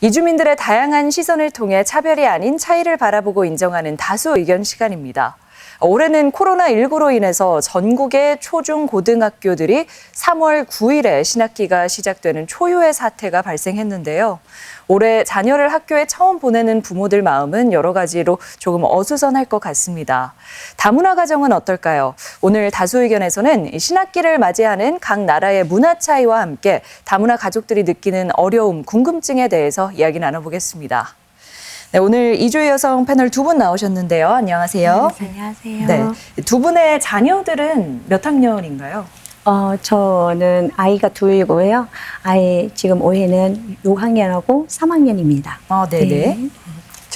이주민들의 다양한 시선을 통해 차별이 아닌 차이를 바라보고 인정하는 다수 의견 시간입니다. 올해는 코로나19로 인해서 전국의 초중 고등학교들이 3월 9일에 신학기가 시작되는 초유의 사태가 발생했는데요. 올해 자녀를 학교에 처음 보내는 부모들 마음은 여러 가지로 조금 어수선할 것 같습니다. 다문화 가정은 어떨까요? 오늘 다수 의견에서는 이 신학기를 맞이하는 각 나라의 문화 차이와 함께 다문화 가족들이 느끼는 어려움, 궁금증에 대해서 이야기 나눠보겠습니다. 네, 오늘 이주희 여성 패널 두 분 나오셨는데요. 안녕하세요. 안녕하세요. 네, 두 분의 자녀들은 몇 학년인가요? 어, 저는 아이가 둘이고요. 아이 지금 올해는 6학년하고 3학년입니다. 아, 네네.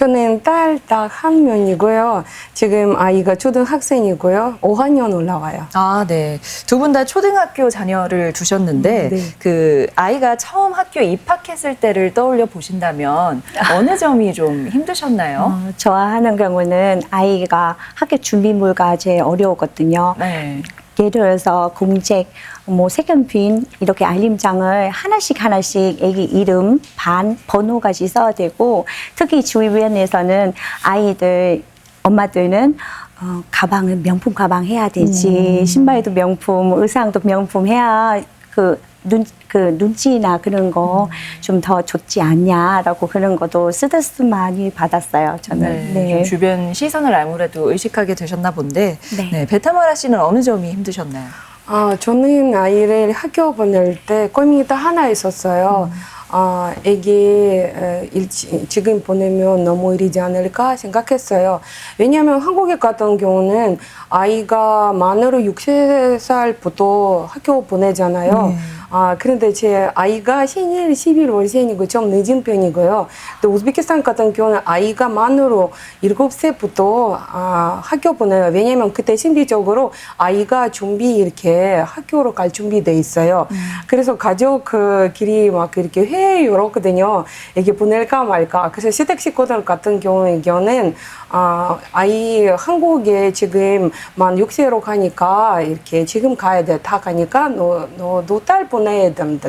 저는 딸 딱 한 명이고요. 지금 아이가 초등학생이고요. 5학년 올라와요. 아, 네. 두 분 다 초등학교 자녀를 두셨는데, 네. 그 아이가 처음 학교에 입학했을 때를 떠올려 보신다면 어느 점이 좀 힘드셨나요? 어, 저하는 경우는 아이가 학교 준비물가 제일 어려웠거든요. 네. 예를 들어서 공책, 뭐 세견빈 이렇게 알림장을 하나씩 하나씩 애기 이름, 반, 번호까지 써야 되고 특히 주변에서는 아이들 엄마들은 어, 가방은 명품 가방 해야 되지. 신발도 명품, 의상도 명품 해야 그 눈, 그 눈치나 그런 거 좀 더 좋지 않냐라고 그런 것도 스트레스 많이 받았어요 저는. 네. 좀 주변 시선을 아무래도 의식하게 되셨나 본데, 네. 네. 베타마라 씨는 어느 점이 힘드셨나요? 아, 저는 아이를 학교 보낼 때 고민이 하나 있었어요. 아, 애기 에, 일치, 지금 보내면 너무 이르지 않을까 생각했어요. 왜냐하면 한국에 같은 경우는 아이가 만으로 6살부터 학교 보내잖아요. 네. 아, 그런데 제 아이가 생일 11월생이고 좀 늦은 편이고요. 또 우즈베키스탄 같은 경우는 아이가 만으로 7세부터 아, 학교 보내요. 왜냐면 그때 심리적으로 아이가 준비 이렇게 학교로 갈 준비돼 있어요. 그래서 가족 그 길이 막 이렇게 회의 열었거든요. 이게 보낼까 말까. 그래서 시댁 식구들 같은 경우에는 아, 아이 한국에 지금 만 6세로 가니까 이렇게 지금 가야 돼. 다 가니까 너, 너, 너딸 보내야 된다.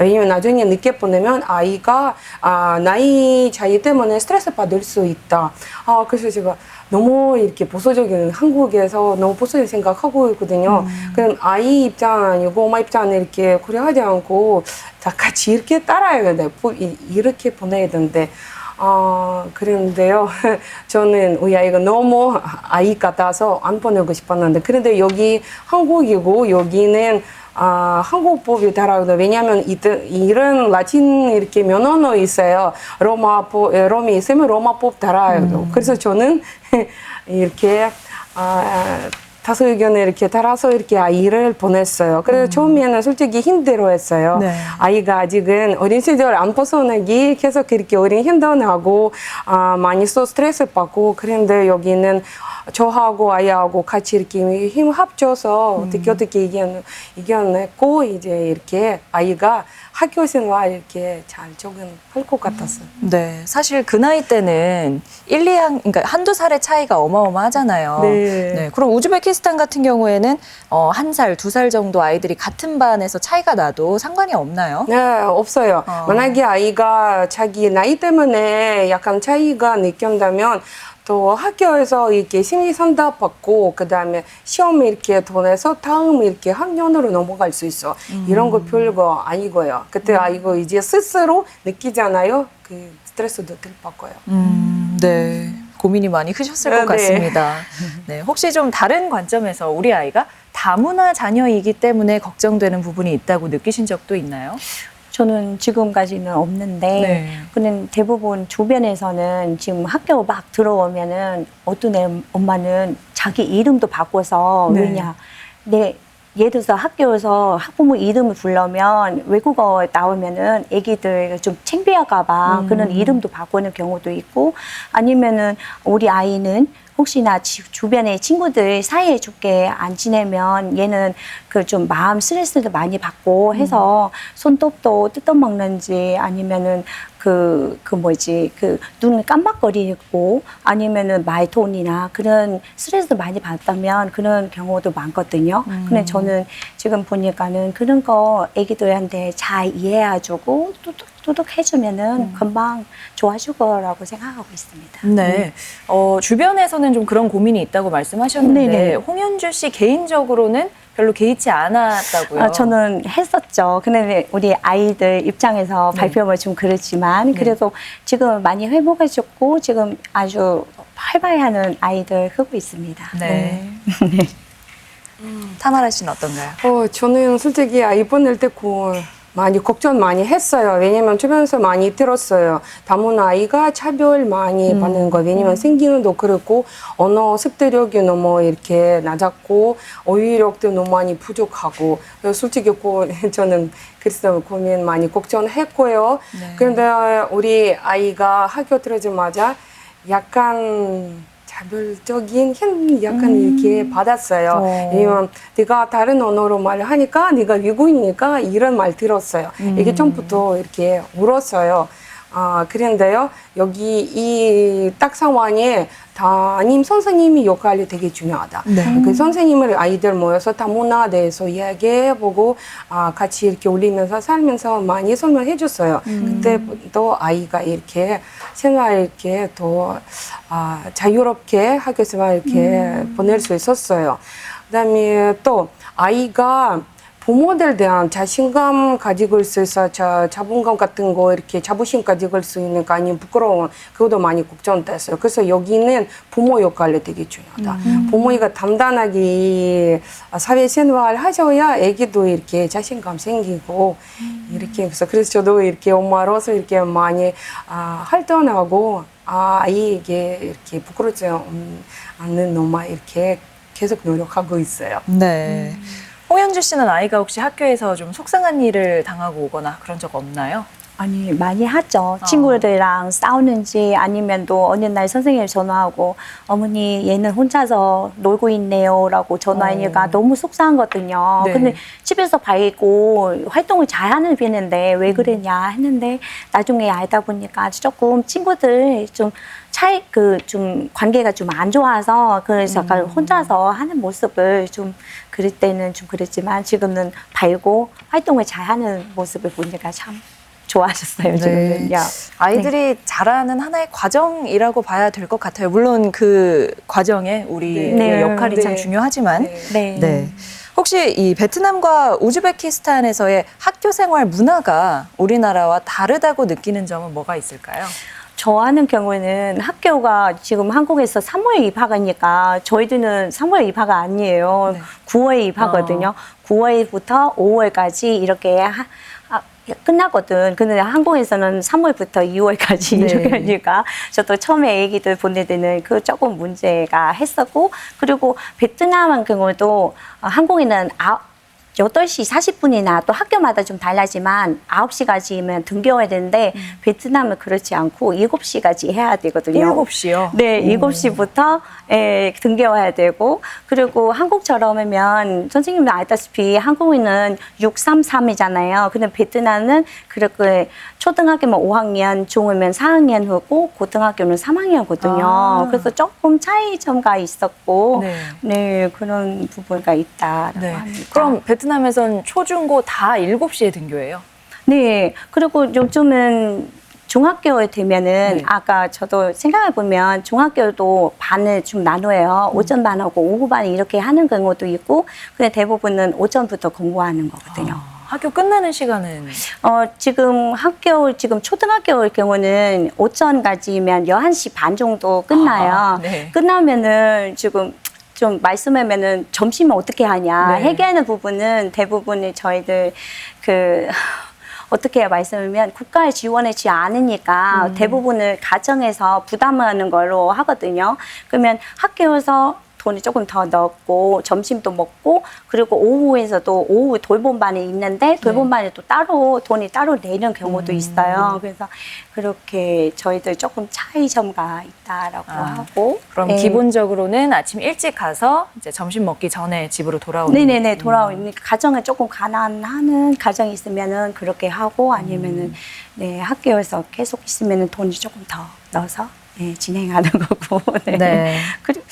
왜냐면 나중에 늦게 보내면 아이가 아, 나이 차이 때문에 스트레스 받을 수 있다. 아, 그래서 제가 너무 이렇게 보수적인 한국에서 너무 보수적인 생각하고 있거든요. 그럼 아이 입장 아니고 엄마 입장은 이렇게 고려하지 않고 다 같이 이렇게 따라야 돼. 이렇게 보내야 되는데. 어, 그런데요. 저는 우리 아이가 너무 아이 같아서 안 보내고 싶었는데. 그런데 여기 한국이고 여기는 아, 한국법이 달라요. 왜냐하면 이들, 이런 라틴 이렇게 면허는 있어요. 로마법, 에, 롬이 있으면 로마법 달아요. 그래서 저는 이렇게 아, 다수 의견을 이렇게 따라서 이렇게 아이를 보냈어요. 그래서 처음에는 솔직히 힘들어했어요. 네. 아이가 아직은 어린 시절 안 벗어나기 계속 이렇게 어린 힘들어하고 아, 많이 또 스트레스 받고 그런데 여기는 저하고 아이하고 같이 이렇게 힘 합쳐서 어떻게 어떻게 이겨 이겨냈고 이제 이렇게 아이가 학교 생활 이렇게 잘 적응할 것 같았어요. 네. 사실 그 나이 때는 1, 2학, 그러니까 한두 살의 차이가 어마어마하잖아요. 네. 그럼 우즈베키스탄 같은 경우에는 어, 한 살, 두 살 정도 아이들이 같은 반에서 차이가 나도 상관이 없나요? 네, 없어요. 어. 만약에 아이가 자기 나이 때문에 약간 차이가 느낀다면 또 학교에서 이렇게 심리 상담 받고 그다음에 시험 이렇게 보내서 다음 이렇게 학년으로 넘어갈 수 있어. 이런 거 별거 아니고요. 그때 아이고 이제 스스로 느끼잖아요. 그 스트레스도 덜 받고요. 음, 네. 고민이 많이 크셨을 것 네. 같습니다. 네. 혹시 좀 다른 관점에서 우리 아이가 다문화 자녀이기 때문에 걱정되는 부분이 있다고 느끼신 적도 있나요? 저는 지금까지는 없는데 네. 근데 대부분 주변에서는 지금 학교 막 들어오면은 어떤 애 엄마는 자기 이름도 바꿔서 네. 왜냐 내 예를 들어서 학교에서 학부모 이름을 부르면 외국어 나오면은 애기들 좀 창피할까봐 음. 그런 이름도 바꾸는 경우도 있고 아니면은 우리 아이는 혹시나 지- 주변에 친구들 사이에 좋게 안 지내면 얘는 그 좀 마음 스트레스도 많이 받고 해서 손톱도 뜯어먹는지 아니면은 그, 그 뭐지, 그 눈을 깜빡거리고 아니면은 말톤이나 그런 스트레스 많이 받다면 그런 경우도 많거든요. 근데 저는 지금 보니까는 그런 거 애기들한테 잘 이해해주고 뚜둑뚜둑 해주면은 금방 좋아질 거라고 생각하고 있습니다. 네. 어, 주변에서는 좀 그런 고민이 있다고 말씀하셨는데 네네. 홍현주 씨 개인적으로는 별로 개의치 않았다고요. 아, 저는 했었죠. 근데 우리 아이들 입장에서 네. 발표하면 좀 그렇지만 그래도 지금 많이 회복해줬고 지금 아주 활발해하는 아이들 크고 있습니다. 네. 타마라 씨는 어떤가요? 어, 저는 솔직히 아이 보낼 때 고, 많이 걱정 많이 했어요. 왜냐면 주변에서 많이 들었어요. 다문 아이가 차별 많이 받는 거. 왜냐면 생기는도 그렇고 언어 습득력이 너무 이렇게 낮았고 어휘력도 너무 많이 부족하고 그래서 솔직히 고, 저는 그래서 고민 많이 걱정했고요. 네. 그런데 우리 아이가 학교 들어오자마자 약간 자별적인 힘 약간 이렇게 받았어요. 어. 왜냐면 네가 다른 언어로 말을 하니까 네가 외국이니까 이런 말 들었어요. 이게 처음부터 이렇게 울었어요. 아, 그런데요, 여기 이 딱 상황에 담임 선생님이 역할이 되게 중요하다. 네. 그 선생님을 아이들 모여서 다 문화에 대해서 이야기해보고 아, 같이 이렇게 올리면서 살면서 많이 설명해 줬어요. 그때부터 아이가 이렇게 생활 이렇게 더 아, 자유롭게 학교에서 이렇게 보낼 수 있었어요. 그 다음에 또 아이가 부모들 대한 자신감 가지고 있을 수 자, 자본감 같은 거 이렇게 자부심 가지고 있을 수 있는 거 아니면 부끄러운 그것도 많이 걱정됐어요. 그래서 여기는 부모 역할이 되게 중요하다. 부모가 단단하게 이 사회생활 하셔야 애기도 이렇게 자신감 생기고 이렇게 그래서 그래서 저도 이렇게 엄마로서 이렇게 많이 아, 활동하고 아, 아이에게 이렇게 부끄럽지 않- 않는 엄마 이렇게 계속 노력하고 있어요. 네. 홍현주 씨는 아이가 혹시 학교에서 좀 속상한 일을 당하고 오거나 그런 적 없나요? 아니 많이 하죠. 어. 친구들이랑 싸우는지 아니면 또 어느 날 선생님 전화하고 어머니 얘는 혼자서 놀고 있네요라고 전화하니까 어. 너무 속상하거든요. 네. 근데 집에서 발고 활동을 잘 하는 편인데 왜 그랬냐 했는데 나중에 알다 보니까 조금 친구들 좀 차이 그 좀 관계가 좀 안 좋아서 그래서 약간 혼자서 하는 모습을 좀 그럴 때는 좀 그랬지만 지금은 발고 활동을 잘 하는 모습을 보니까 참 좋아하셨어요 지금은. 야. 아이들이 자라는 하나의 과정이라고 봐야 될 것 같아요. 물론 그 과정에 우리의 네. 역할이 참 네. 중요하지만. 네. 네. 네. 혹시 이 베트남과 우즈베키스탄에서의 학교 생활 문화가 우리나라와 다르다고 느끼는 점은 뭐가 있을까요? 저 하는 경우에는 학교가 지금 한국에서 3월 입학하니까 저희들은 3월 입학가 아니에요. 네. 9월 입하거든요. 9월부터 5월까지 이렇게 하, 아, 끝나거든. 근데 한국에서는 3월부터 2월까지 네. 이렇게 하니까 저도 처음에 애기들 보낼 때는 그 조금 문제가 했었고 그리고 베트남 같은 경우도 어, 한국에는 아, 8시 40분이나 또 학교마다 좀 달라지만 9시까지면 등교해야 되는데 베트남은 그렇지 않고 7시까지 해야 되거든요. 7시요? 네, 7시부터 에, 등교해야 되고 그리고 한국처럼이면 선생님이 알다시피 한국에는 633이잖아요. 근데 베트남은 그렇게 초등학교면 5학년, 중이면 4학년 하고 고등학교는 3학년거든요. 아. 그래서 조금 차이점가 있었고 네. 네, 그런 부분가 있다라고 네. 합니다. 그럼 베트남에선 초중고 다 7시에 등교해요? 네. 그리고 요즘은 중학교에 되면은 네. 아까 저도 생각해 보면 중학교도 반을 좀 나눠요. 오전 반하고 오후 반 이렇게 하는 경우도 있고, 근데 대부분은 오전부터 공부하는 거거든요. 아, 학교 끝나는 시간은 어, 지금 학교, 지금 초등학교의 경우는 오전까지면 11시 반 정도 끝나요. 아, 네. 끝나면은 지금 좀 말씀하면은 점심은 어떻게 하냐. 네. 해결하는 부분은 대부분이 저희들 그, 어떻게 말씀하면 국가에 지원하지 않으니까 음. 대부분을 가정에서 부담하는 걸로 하거든요. 그러면 학교에서 돈이 조금 더 넣고 점심도 먹고 그리고 오후에서도 오후 돌봄반이 있는데 돌봄반에 또 따로 돈이 따로 내는 경우도 음. 있어요. 그래서 그렇게 저희들 조금 차이점가 있다라고 아, 하고 그럼 네. 기본적으로는 아침 일찍 가서 이제 점심 먹기 전에 집으로 돌아오는 네네네 돌아오니까 가정에 조금 가난하는 가정이 있으면은 그렇게 하고 아니면은 네 학교에서 계속 있으면은 돈이 조금 더 넣어서 네, 진행하는 거고. 네. 네. 그리고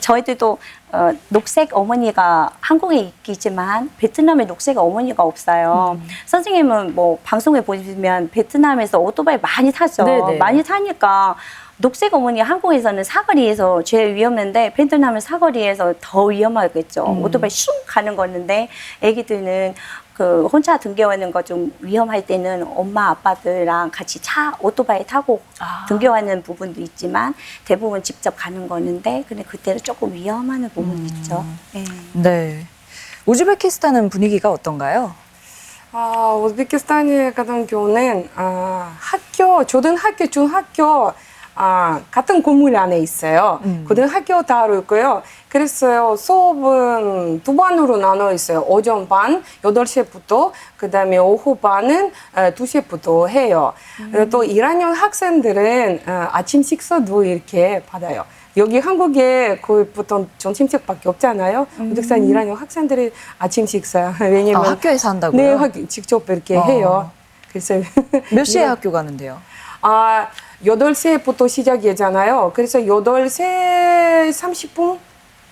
저희들도 어, 녹색 어머니가 한국에 있지만 베트남에 녹색 어머니가 없어요. 음. 선생님은 뭐 방송에 보시면 베트남에서 오토바이 많이 타죠. 네네. 많이 타니까 녹색 어머니 한국에서는 사거리에서 제일 위험한데 베트남은 사거리에서 더 위험하겠죠. 음. 오토바이 슝 가는 거는데 애기들은 그 혼자 등교하는 거 좀 위험할 때는 엄마 아빠들랑 같이 차 오토바이 타고 아. 등교하는 부분도 있지만 대부분 직접 가는 거는데 근데 그때는 조금 위험한 부분도 있죠. 네. 네. 우즈베키스탄은 분위기가 어떤가요? 아, 우즈베키스탄에 같은 경우는 아, 학교, 초등학교, 중학교 아, 같은 건물 안에 있어요. 음. 고등학교 따로 있고요. 그래서 수업은 두 반으로 나눠 있어요. 오전 반, 8시부터, 그 다음에 오후 반은 어, 2시부터 해요. 그리고 또 1학년 학생들은 어, 아침 식사도 이렇게 받아요. 여기 한국에 거의 보통 점심식밖에 없잖아요. 우즈베키스탄 1학년 학생들이 아침 식사. 왜냐면 아, 학교에서 한다고요? 네, 학, 직접 이렇게 어. 해요. 그래서 몇 시에 네. 학교 가는데요? 아, 8시부터 시작이잖아요. 그래서 8시 30분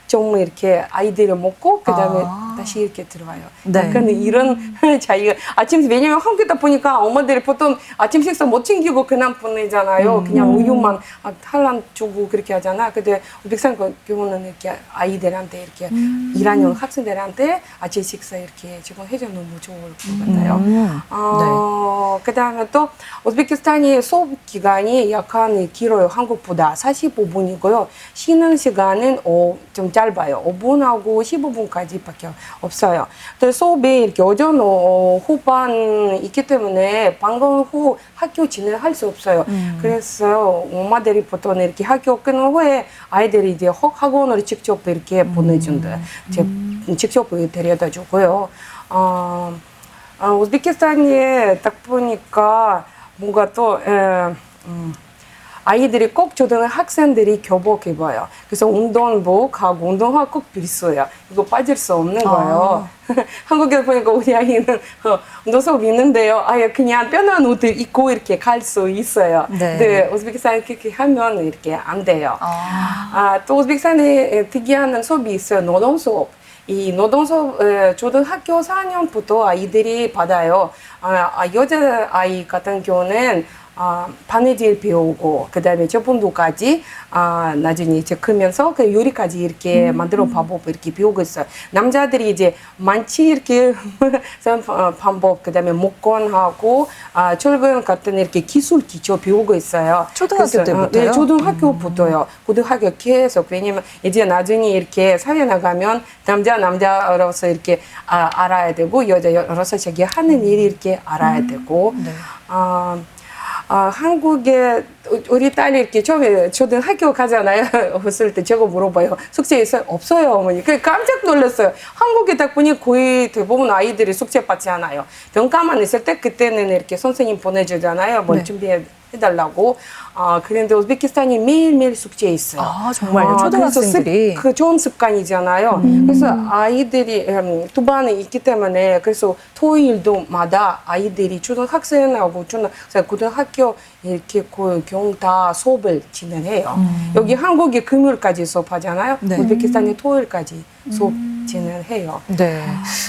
정도 이렇게 아이들을 먹고 그다음에 아. 다시 이렇게 들어와요. 네. 약간 이런 자기가 아침 왜냐면 한국이다 보니까 엄마들이 보통 아침 식사 못 챙기고 그냥 보내잖아요. 그냥 우유만 아, 탈란 주고 그렇게 하잖아. 근데 그 경우는 이렇게 아이들한테 이렇게 일하는 학생들한테 아침 식사 이렇게 지금 해줘 너무 좋을 것 같아요. 음. 어, 그다음에 또 우즈베키스탄이 수업 기간이 약간 길어요. 한국보다 45분이고요. 쉬는 시간은 어, 좀 짧아요. 5분하고 15분까지밖에 없어요. 근데 수업이 이렇게 오전 어, 후반 있기 때문에 방금 후 학교 진행할 수 없어요. 음. 그래서 엄마들이 보통 이렇게 학교 끝난 후에 아이들이 이제 학- 학원으로 직접 이렇게 보내준다. 이제 직접 데려다 주고요. 어, 아, 우즈베키스탄에 딱 보니까 뭔가 또 에, 음, 아이들이 꼭 초등학생들이 교복 입어요. 그래서 운동복하고 운동화 꼭 필수예요. 이거 빠질 수 없는 거예요. 한국에 보니까 우리 아이는 어, 운동복 있는데요. 아예 그냥 편한 옷 입고 이렇게 갈 수 있어요. 네. 근데 우즈베키스탄 그렇게 하면 이렇게 안 돼요. 아. 아, 또 우즈베키스탄에 특이한 수업이 있어요. 노동 수업. 이 노동 수업 에, 초등학교 4학년부터 아이들이 받아요. 아, 아, 여자 아이 같은 경우는 아, 바느질 배우고 그다음에 저분도까지 아, 나중에 이제 크면서 그 요리까지 이렇게 만들어 방법 이렇게 배우고 있어요. 남자들이 이제 많지 이렇게 어, 방법 그다음에 목건하고 아, 철근 같은 이렇게 기술 기초 배우고 있어요. 초등학교 어, 때부터요? 네, 초등학교부터요. 고등학교 계속 왜냐면 이제 나중에 이렇게 사회 나가면 남자 남자로서 이렇게 아, 알아야 되고 여자로서 자기 하는 일이 이렇게 알아야 되고 네. 아, 아, 한국에 우리 딸이 이렇게 처음에 초등학교 가잖아요. 없을 때 제가 물어봐요. 숙제 있어요? 없어요, 어머니. 그 깜짝 놀랐어요. 한국에 딱 보니 거의 대부분 아이들이 숙제 받지 않아요. 병가만 있을 때 그때는 이렇게 선생님 보내주잖아요. 뭘 네. 준비해 해달라고. 아, 그런데 우즈베키스탄이 매일매일 숙제 있어요. 아, 정말요? 그래서 초등학생들이? 습- 그 좋은 습관이잖아요. 그래서 아이들이 음, 두 반에 있기 때문에 그래서 토요일도마다 아이들이 초등학생하고 초등 고등학교 이렇게 그 경우 다 수업을 진행해요. 여기 한국이 금요일까지 수업하잖아요. 네. 우즈베키스탄이 토요일까지 수업 진행해요. 네.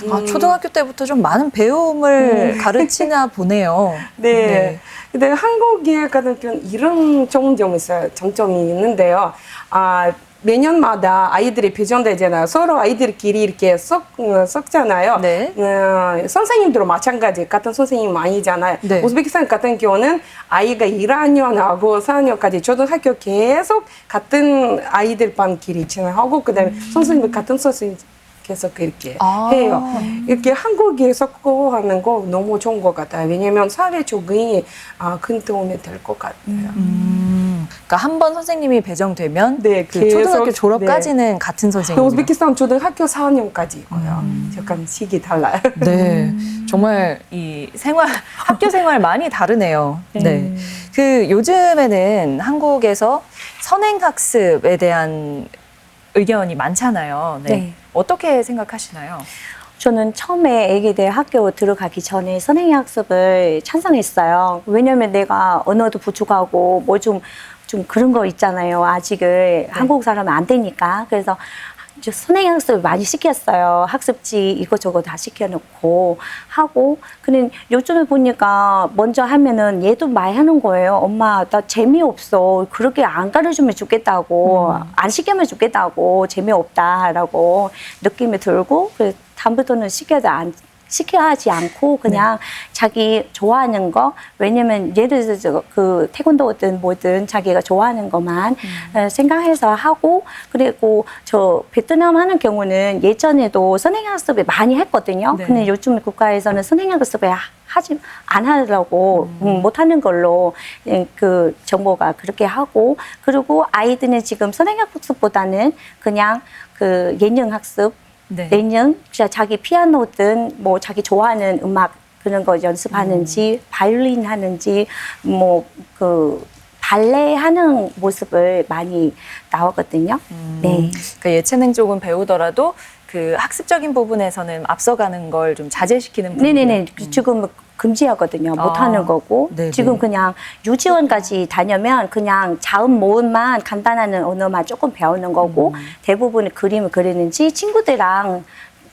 아, 음. 초등학교 때부터 좀 많은 배움을 가르치나 보네요. 네. 근데 경우는 이런 점점이 있어요. 장점이 있는데요. 아, 매년마다 아이들이 배정되잖아요. 서로 아이들끼리 이렇게 섞, 어, 섞잖아요. 네. 어, 선생님들도 마찬가지. 같은 선생님 아니잖아요. 네. 우즈베키스탄 같은 경우는 아이가 1학년하고 4학년까지 초등학교 계속 같은 아이들 반끼리 진행하고 그 다음에 선생님 같은 선생님 계속 이렇게 아. 해요. 이렇게 한국에 섞고 하는 거 너무 좋은 것 같아요. 왜냐면 사회 적응이 아, 큰 도움이 될 것 같아요. 음, 그러니까 한 번 선생님이 배정되면 네, 그 계속, 초등학교 졸업까지는 같은 선생님. 우즈베키스탄 초등학교 4학년까지 있고요. 약간 시기 달라요. 네, 정말 이 생활 학교 생활 많이 다르네요. 네. 그 요즘에는 한국에서 선행 학습에 대한 의견이 많잖아요. 네. 네. 어떻게 생각하시나요? 저는 처음에 애기들 학교 들어가기 전에 선행의 학습을 찬성했어요. 왜냐면 내가 언어도 부족하고 뭐 좀 좀 그런 거 있잖아요. 아직은 한국 사람은 안 되니까. 그래서 저 선행의 학습을 많이 시켰어요. 학습지 이것저것 다 시켜놓고 하고. 근데 요즘에 보니까 먼저 하면은 얘도 많이 하는 거예요. 엄마 나 재미없어. 그렇게 안 가르쳐주면 좋겠다고. 안 시키면 좋겠다고. 재미없다라고 느낌이 들고 그래서 다음부터는 시켜도 안 시켜야 하지 않고 그냥 자기 좋아하는 거 왜냐면 예를 들어서 그 태권도든 뭐든 자기가 좋아하는 것만 어, 생각해서 하고 그리고 저 베트남 하는 경우는 예전에도 선행학습을 많이 했거든요. 네. 근데 요즘 국가에서는 선행학습을 하- 하지 안 하려고 음, 못 하는 걸로 예, 그 정보가 그렇게 하고 그리고 아이들은 지금 선행학습보다는 그냥 그 예능 학습 네. 예능 진짜 자기 피아노든 뭐 자기 좋아하는 음악 그런 거 연습하는지 바이올린 하는지 뭐그 발레 하는 모습을 많이 나오거든요. 네. 그 예체능 쪽은 배우더라도 그 학습적인 부분에서는 앞서가는 걸 좀 자제시키는 부분. 네네네. 지금 금지하거든요. 못 아, 하는 거고. 네네. 지금 그냥 유치원까지 다녀면 그냥 자음 모음만 간단한 언어만 조금 배우는 거고 음. 대부분 그림을 그리는지 친구들이랑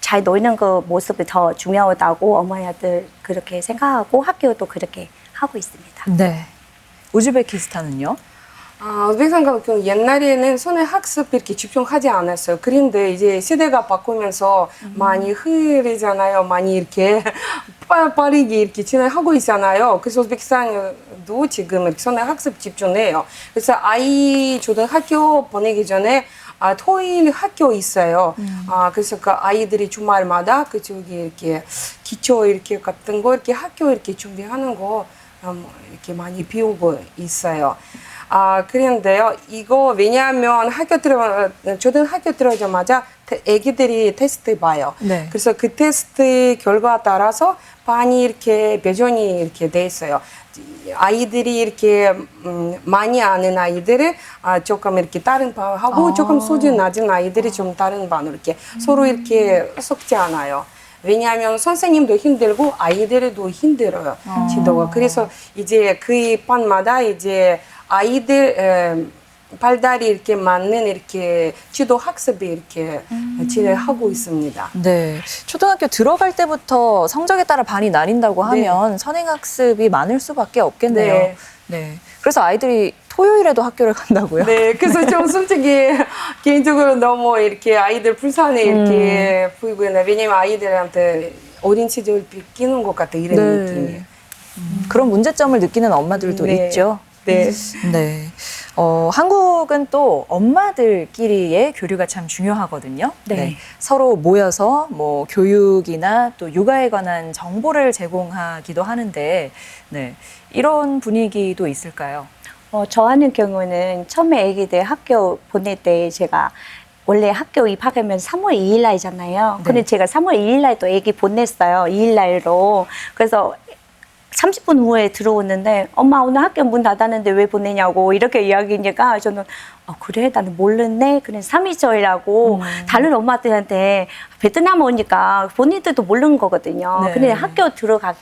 잘 놀는 그 모습이 더 중요하다고 어머니들 그렇게 생각하고 학교도 그렇게 하고 있습니다. 네. 우즈베키스탄은요? 아, 경우 옛날에는 손에 학습 이렇게 집중하지 않았어요. 그런데 이제 시대가 바꾸면서 많이 흐리잖아요. 많이 이렇게 빠- 빠르게 이렇게 진행하고 있잖아요. 그래서 우즈베키스탄도 지금 손에 학습 집중해요. 그래서 아이 초등학교 보내기 전에 아, 토일 학교 있어요. 아, 그래서 그 아이들이 주말마다 그쪽에 이렇게 기초 이렇게 같은 거 이렇게 학교 이렇게 준비하는 거 음, 이렇게 많이 비우고 있어요. 아, 그런데요, 이거 왜냐하면 학교 들어, 초등학교 들어오자마자 태- 애기들이 테스트 봐요. 네. 그래서 그 테스트 결과 따라서 반이 이렇게 배정이 이렇게 돼 있어요. 아이들이 이렇게 음, 많이 아는 아이들은 아, 조금 이렇게 다른 반하고 아. 조금 수준 낮은 아이들이 좀 다른 반으로 이렇게 서로 이렇게 섞지 않아요. 왜냐하면 선생님도 힘들고 아이들도 힘들어요 지도가. 그래서 이제 그 반마다 이제 아이들 에, 발달이 이렇게 맞는 이렇게 지도 학습이 이렇게 진행하고 있습니다. 네. 초등학교 들어갈 때부터 성적에 따라 반이 나뉜다고 네. 하면 선행 학습이 많을 수밖에 없겠네요. 네. 네. 그래서 아이들이 토요일에도 학교를 간다고요? 네, 그래서 좀 솔직히 개인적으로 너무 이렇게 아이들 불쌍해 이렇게 보이고 있나 왜냐면 아이들한테 어린 시절 뺏기는 것 같아 이런 네. 느낌이. 음, 그런 문제점을 느끼는 엄마들도 네. 있죠. 네. 네. 어, 한국은 또 엄마들끼리의 교류가 참 중요하거든요. 네. 서로 모여서 뭐 교육이나 또 육아에 관한 정보를 제공하기도 하는데, 네. 이런 분위기도 있을까요? 어, 저 하는 경우는 처음에 아기들 학교 보낼 때 제가 원래 학교 입학하면 3월 2일 날이잖아요. 네. 근데 제가 3월 2일 날또 아기 보냈어요. 2일 날로. 그래서 30분 후에 들어오는데 엄마 오늘 학교 문 닫았는데 왜 보내냐고 이렇게 이야기니까 저는 어, 그래? 나는 몰랐네? 그래 3일절이라고 다른 엄마들한테 베트남 오니까 본인들도 모르는 거거든요. 네. 근데 학교 들어가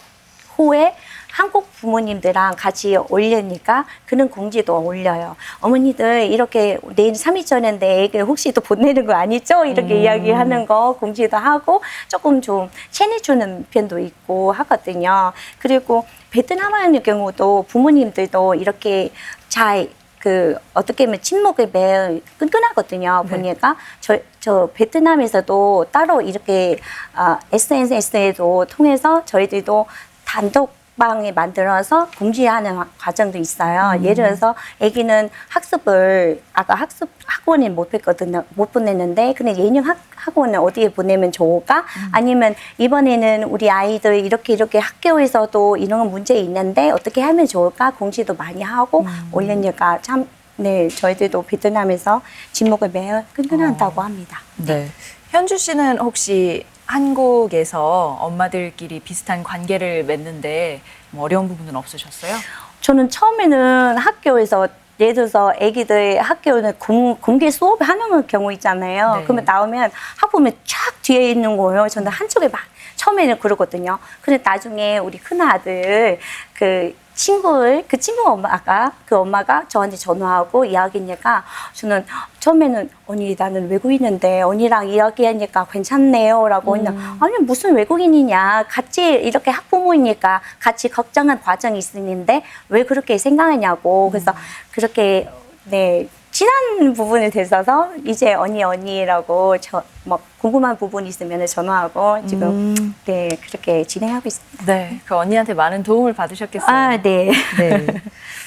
후에 한국 부모님들랑 같이 올리니까 그런 공지도 올려요. 어머니들 이렇게 내일 3일 전인데 애기 혹시 또 보내는 거 아니죠? 이렇게 이야기하는 거 공지도 하고 조금 좀 체내주는 편도 있고 하거든요. 그리고 베트남 하는 경우도 부모님들도 이렇게 잘그 어떻게 보면 친목을 매우 끈끈하거든요. 네. 보니까 저, 저 베트남에서도 따로 이렇게 아, SNS에도 통해서 저희들도 단독 방에 만들어서 공지하는 과정도 있어요. 예를 들어서 아기는 학습을 아까 학습 학원에 못 했거든요. 못 보냈는데 근데 예능 학, 학원은 어디에 보내면 좋을까? 아니면 이번에는 우리 아이들 이렇게 이렇게 학교에서도 이런 문제 있는데 어떻게 하면 좋을까? 공지도 많이 하고 올리니까 참 네, 저희들도 베트남에서 진목을 매우 끈끈하다고 합니다. 네. 현주 씨는 혹시 한국에서 엄마들끼리 비슷한 관계를 맺는데 뭐 어려운 부분은 없으셨어요? 저는 처음에는 학교에서 예를 들어서 아기들 학교는 공, 공개 수업하는 경우 있잖아요. 네. 그러면 나오면 학부모 쫙 뒤에 있는 거예요. 저는 한쪽에 막 처음에는 그러거든요. 근데 나중에 우리 큰 아들 그 친구를 그 친구 엄마 가 그 엄마가 저한테 전화하고 이야기하니까 저는 처음에는 언니 나는 외국인인데 언니랑 이야기하니까 괜찮네요라고 언니 아니 무슨 외국인이냐. 같이 이렇게 학부모이니까 같이 걱정한 과정이 있는데 왜 그렇게 생각하냐고. 그래서 그렇게 네 친한 부분에 대해서 이제 언니 언니라고 저뭐 궁금한 부분 있으면 전화하고 지금 음. 네 그렇게 진행하고 있습니다. 네, 그 언니한테 많은 도움을 받으셨겠어요. 아 네. 네.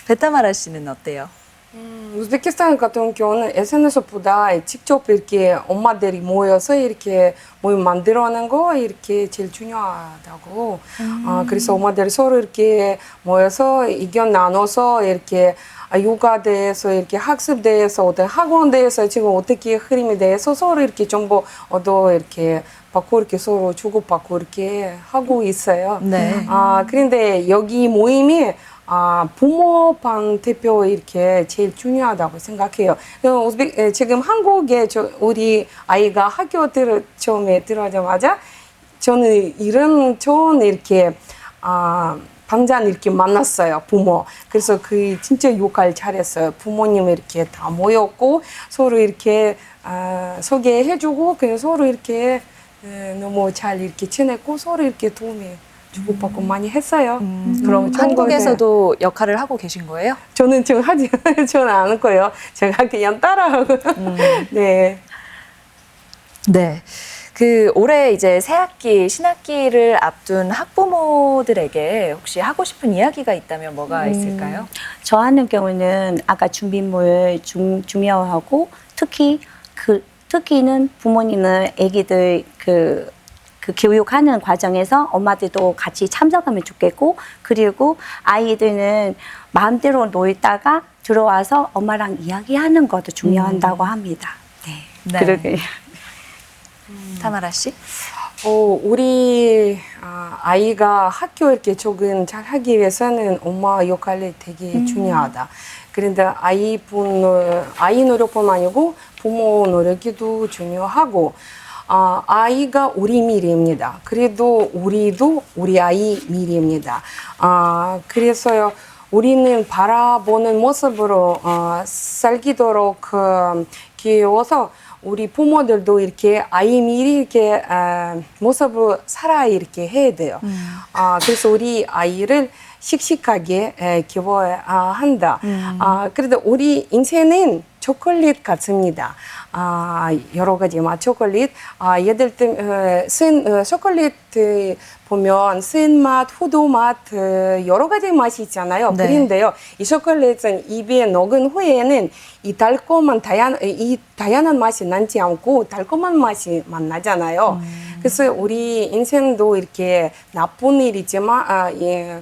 베타마라 씨는 어때요? 음, 우즈베키스탄 같은 경우는 SNS보다 직접 이렇게 엄마들이 모여서 이렇게 모임 만들어내는 거 이렇게 제일 중요하다고. 아, 그래서 엄마들이 서로 이렇게 모여서 의견 나눠서 이렇게 아, 요가 대해서 이렇게 학습 대해서 어떤 학원 대해서 지금 어떻게 흐름에 대해서 서로 이렇게 정보 얻어 이렇게 받고 이렇게 서로 주고받고 이렇게 하고 있어요. 네. 아, 그런데 여기 모임이 아, 부모반 대표 이렇게 제일 중요하다고 생각해요. 그 에, 지금 한국에 저, 우리 아이가 학교 들, 처음에 들어가자마자 저는 이런 좋은 이렇게, 아, 방장 이렇게 만났어요, 부모. 그래서 그 진짜 역할 잘했어요. 부모님 이렇게 다 모였고 서로 이렇게 아, 소개해주고 그냥 서로 이렇게 에, 너무 잘 이렇게 지냈고 서로 이렇게 도움이 주고받고 많이 했어요. 음, 그럼 그럼 한국에서도 역할을 하고 계신 거예요? 저는 지금 하지 저는 안 거예요. 제가 그냥 따라하고 네. 네. 그 올해 이제 새 학기 신학기를 앞둔 학부모들에게 혹시 하고 싶은 이야기가 있다면 뭐가 음. 있을까요? 저 하는 경우는 아까 준비물 중, 중요하고 특히 그 특히는 부모님은 아기들 그, 그 교육하는 과정에서 엄마들도 같이 참석하면 좋겠고 그리고 아이들은 마음대로 놀다가 들어와서 엄마랑 이야기하는 것도 중요하다고 합니다. 네. 네. 그러게. 타마라 씨? 어, 우리 아, 아이가 학교 이렇게 적응 잘 하기 위해서는 엄마 역할이 되게 중요하다. 그런데 아이분 아이 노력뿐만 아니고 부모 노력도 중요하고 아, 아이가 우리 미래입니다. 그래도 우리도 우리 아이 미래입니다. 아, 그래서요. 우리는 바라보는 모습으로 어, 살기도록 그, 기회워서 우리 부모들도 이렇게 아이 미리 이렇게 아, 모습을 살아 이렇게 해야 돼요. 아, 그래서 우리 아이를 씩씩하게 에, 키워야 아, 한다. 아, 그래도 우리 인생은 초콜릿 같습니다. 아, 여러 가지 맛 초콜릿. 아, 예를 들면 쓴 어, 초콜릿 어, 보면 쓴맛, 후두맛 어, 여러 가지 맛이 있잖아요. 네. 그런데요, 이 초콜릿은 입에 녹은 후에는 이 달콤한 다양 이 다양한 맛이 나지 않고 달콤한 맛이 만나잖아요. 그래서 우리 인생도 이렇게 나쁜 일이지만 아, 예.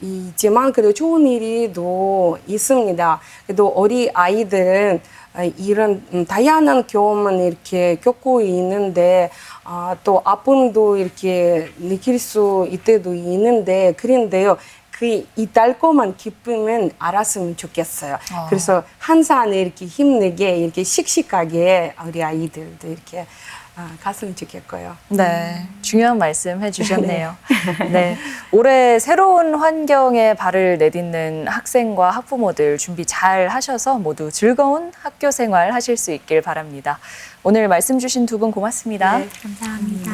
이지만 그래도 좋은 일이도 있습니다. 그래도 우리 아이들은 아, 이런 음, 다양한 경험을 이렇게 겪고 있는데 아, 또 아픔도 이렇게 느낄 수 있때도 있는데 그런데요. 그 이 달콤한 기쁨은 알았으면 좋겠어요. 어. 그래서 항상 이렇게 힘내게 이렇게 씩씩하게 우리 아이들도 이렇게 아, 갔으면 좋겠고요. 네, 중요한 말씀 해주셨네요. 네, 올해 새로운 환경에 발을 내딛는 학생과 학부모들 준비 잘 하셔서 모두 즐거운 학교 생활 하실 수 있길 바랍니다. 오늘 말씀 주신 두 분 고맙습니다. 네. 감사합니다.